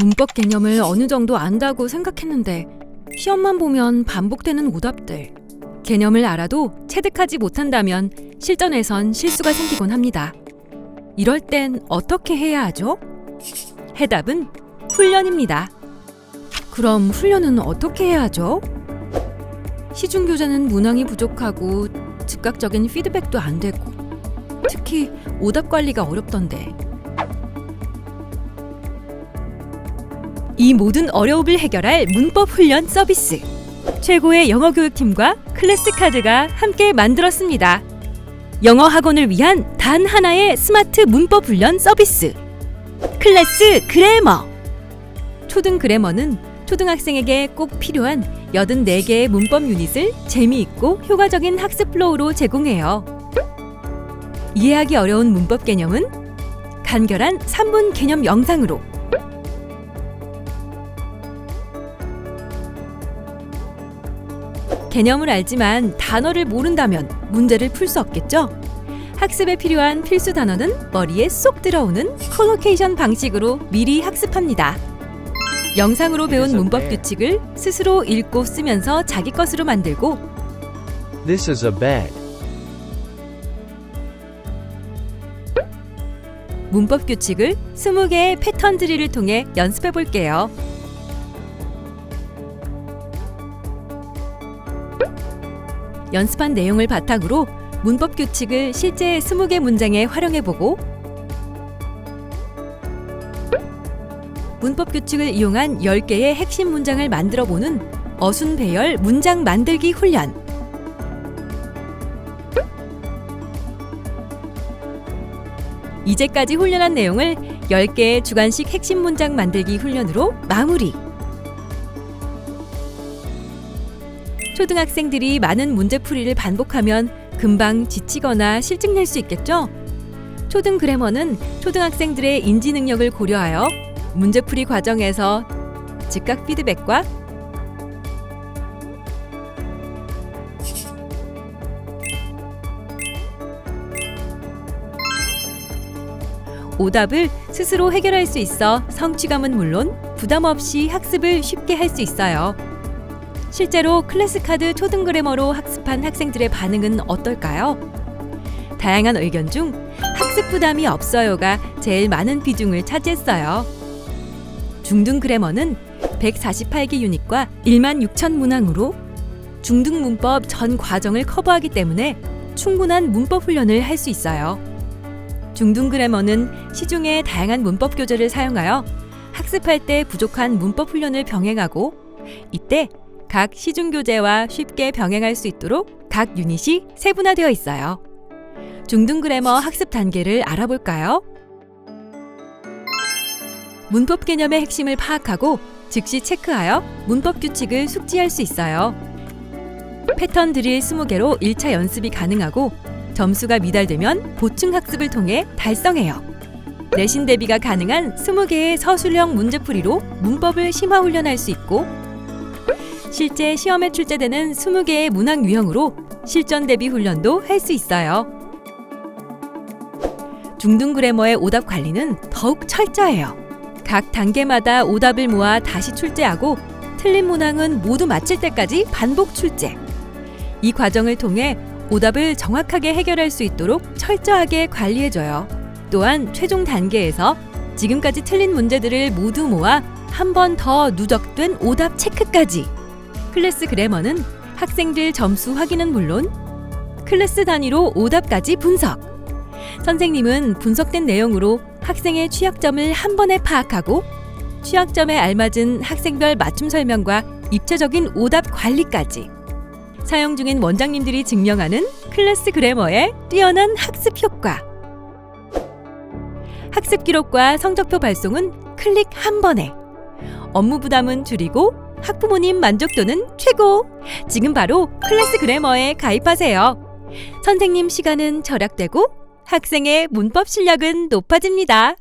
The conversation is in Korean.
문법 개념을 어느 정도 안다고 생각했는데 시험만 보면 반복되는 오답들. 개념을 알아도 체득하지 못한다면 실전에선 실수가 생기곤 합니다. 이럴 땐 어떻게 해야 하죠? 해답은 훈련입니다. 그럼 훈련은 어떻게 해야 하죠? 시중 교재는 문항이 부족하고 즉각적인 피드백도 안 되고 특히 오답 관리가 어렵던데 이 모든 어려움을 해결할 문법 훈련 서비스 최고의 영어 교육팀과 클래스 카드가 함께 만들었습니다. 영어 학원을 위한 단 하나의 스마트 문법 훈련 서비스 클래스 그래머 초등 그래머는 초등학생에게 꼭 필요한 84개의 문법 유닛을 재미있고 효과적인 학습 플로우로 제공해요. 이해하기 어려운 문법 개념은 간결한 3분 개념 영상으로 개념을 알지만 단어를 모른다면 문제를 풀 수 없겠죠? 학습에 필요한 필수 단어는 머리에 쏙 들어오는 콜로케이션 방식으로 미리 학습합니다. 영상으로 배운 문법 규칙을 스스로 읽고 쓰면서 자기 것으로 만들고 This is a bed. 문법 규칙을 20개의 패턴 드릴을 통해 연습해 볼게요. 연습한 내용을 바탕으로 문법 규칙을 실제 20개 문장에 활용해 보고 문법 규칙을 이용한 10개의 핵심 문장을 만들어 보는 어순 배열 문장 만들기 훈련. 이제까지 훈련한 내용을 10개의 주관식 핵심 문장 만들기 훈련으로 마무리. 초등학생들이 많은 문제풀이를 반복하면 금방 지치거나 실증낼 수 있겠죠? 초등 그래머는 초등학생들의 인지 능력을 고려하여 문제풀이 과정에서 즉각 피드백과 오답을 스스로 해결할 수 있어 성취감은 물론 부담 없이 학습을 쉽게 할 수 있어요. 실제로 클래스 카드 초등 그래머로 학습한 학생들의 반응은 어떨까요? 다양한 의견 중 학습 부담이 없어요가 제일 많은 비중을 차지했어요. 중등 그래머는 148개 유닛과 1만 6천 문항으로 중등 문법 전 과정을 커버하기 때문에 충분한 문법 훈련을 할 수 있어요. 중등 그래머는 시중의 다양한 문법 교재를 사용하여 학습할 때 부족한 문법 훈련을 병행하고 이때 각 시중 교재와 쉽게 병행할 수 있도록 각 유닛이 세분화되어 있어요. 중등 그래머 학습 단계를 알아볼까요? 문법 개념의 핵심을 파악하고 즉시 체크하여 문법 규칙을 숙지할 수 있어요. 패턴 드릴 20개로 1차 연습이 가능하고 점수가 미달되면 보충 학습을 통해 달성해요. 내신 대비가 가능한 20개의 서술형 문제풀이로 문법을 심화 훈련할 수 있고 실제 시험에 출제되는 20개의 문항 유형으로 실전 대비 훈련도 할 수 있어요. 중등 그래머의 오답 관리는 더욱 철저해요. 각 단계마다 오답을 모아 다시 출제하고 틀린 문항은 모두 마칠 때까지 반복 출제. 이 과정을 통해 오답을 정확하게 해결할 수 있도록 철저하게 관리해줘요. 또한 최종 단계에서 지금까지 틀린 문제들을 모두 모아 한 번 더 누적된 오답 체크까지. 클래스 그래머는 학생들 점수 확인은 물론 클래스 단위로 오답까지 분석. 선생님은 분석된 내용으로 학생의 취약점을 한 번에 파악하고 취약점에 알맞은 학생별 맞춤 설명과 입체적인 오답 관리까지. 사용 중인 원장님들이 증명하는 클래스 그래머의 뛰어난 학습 효과. 학습 기록과 성적표 발송은 클릭 한 번에. 업무 부담은 줄이고 학부모님 만족도는 최고. 지금 바로 클래스 그래머에 가입하세요. 선생님 시간은 절약되고 학생의 문법 실력은 높아집니다.